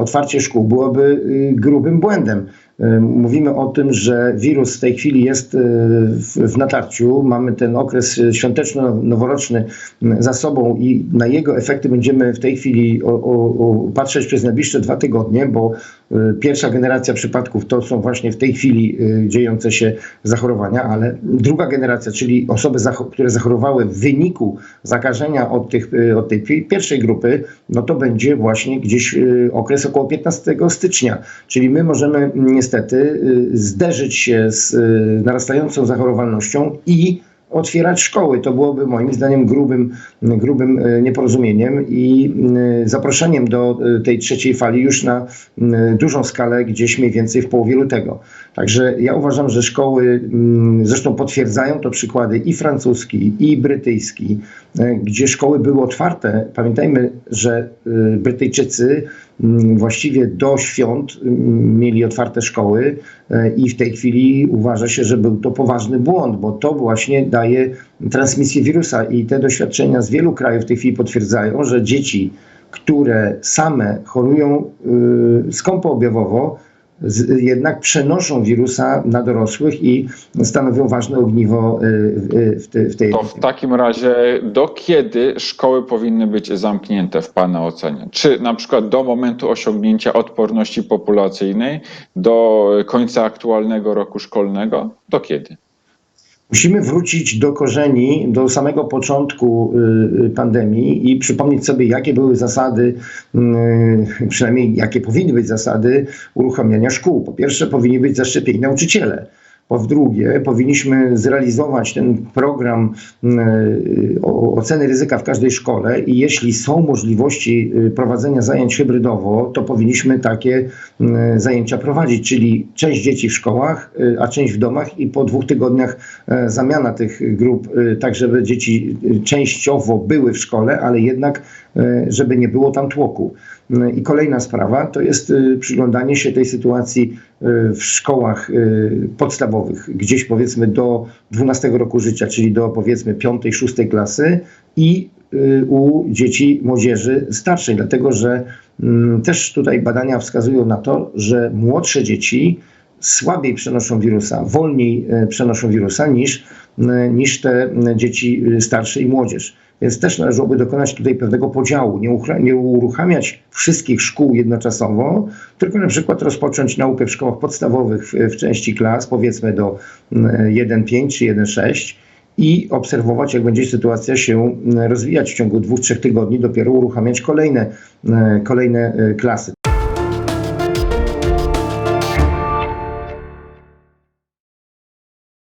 otwarcie szkół byłoby y, grubym błędem. Y, Mówimy o tym, że wirus w tej chwili jest y, w, natarciu. Mamy ten okres świąteczno-noworoczny y, za sobą i na jego efekty będziemy w tej chwili patrzeć przez najbliższe dwa tygodnie, bo pierwsza generacja przypadków to są właśnie w tej chwili y, dziejące się zachorowania, ale druga generacja, czyli osoby, które zachorowały w wyniku zakażenia od, tych, y, od tej pi- pierwszej grupy, no to będzie właśnie gdzieś y, okres około 15 stycznia. Czyli my możemy niestety y, zderzyć się z y, narastającą zachorowalnością i otwierać szkoły. To byłoby moim zdaniem grubym, grubym y, nieporozumieniem i y, zaproszeniem do y, tej trzeciej fali już na dużą skalę, gdzieś mniej więcej w połowie lutego. Także ja uważam, że szkoły, mm, zresztą potwierdzają to przykłady i francuski, i brytyjski, gdzie szkoły były otwarte. Pamiętajmy, że Brytyjczycy mm, właściwie do świąt mm, mieli otwarte szkoły i w tej chwili uważa się, że był to poważny błąd, bo to właśnie daje transmisję wirusa i te doświadczenia z wielu krajów w tej chwili potwierdzają, że dzieci, które same chorują y, skąpo objawowo, z, jednak przenoszą wirusa na dorosłych i stanowią ważne ogniwo y, y, w, te, w tej. To w takim razie do kiedy szkoły powinny być zamknięte w Pana ocenie? Czy na przykład do momentu osiągnięcia odporności populacyjnej, do końca aktualnego roku szkolnego? Do kiedy? Musimy wrócić do korzeni, do samego początku y, y, pandemii i przypomnieć sobie, jakie były zasady, y, przynajmniej jakie powinny być zasady uruchamiania szkół. Po pierwsze, powinni być zaszczepieni nauczyciele. Po drugie, powinniśmy zrealizować ten program o- oceny ryzyka w każdej szkole i jeśli są możliwości y, prowadzenia zajęć hybrydowo, to powinniśmy takie y, zajęcia prowadzić, czyli część dzieci w szkołach, a część w domach i po dwóch tygodniach e, zamiana tych grup, tak żeby dzieci częściowo były w szkole, ale jednak e, żeby nie było tam tłoku. Y, I kolejna sprawa to jest y, przyglądanie się tej sytuacji w szkołach podstawowych, gdzieś powiedzmy do 12 roku życia, czyli do powiedzmy 5-6 klasy i u dzieci młodzieży starszej, dlatego że mm, też tutaj badania wskazują na to, że młodsze dzieci słabiej przenoszą wirusa, wolniej e, przenoszą wirusa niż, e, niż te e, dzieci e, starsze i młodzież. Więc też należałoby dokonać tutaj pewnego podziału, nie, nie uruchamiać wszystkich szkół jednoczasowo, tylko na przykład rozpocząć naukę w szkołach podstawowych w, w części klas, powiedzmy do mm, 1.5 czy 1.6 i obserwować, jak będzie sytuacja się mm, rozwijać w ciągu dwóch, trzech tygodni, dopiero uruchamiać kolejne, e, kolejne e, klasy.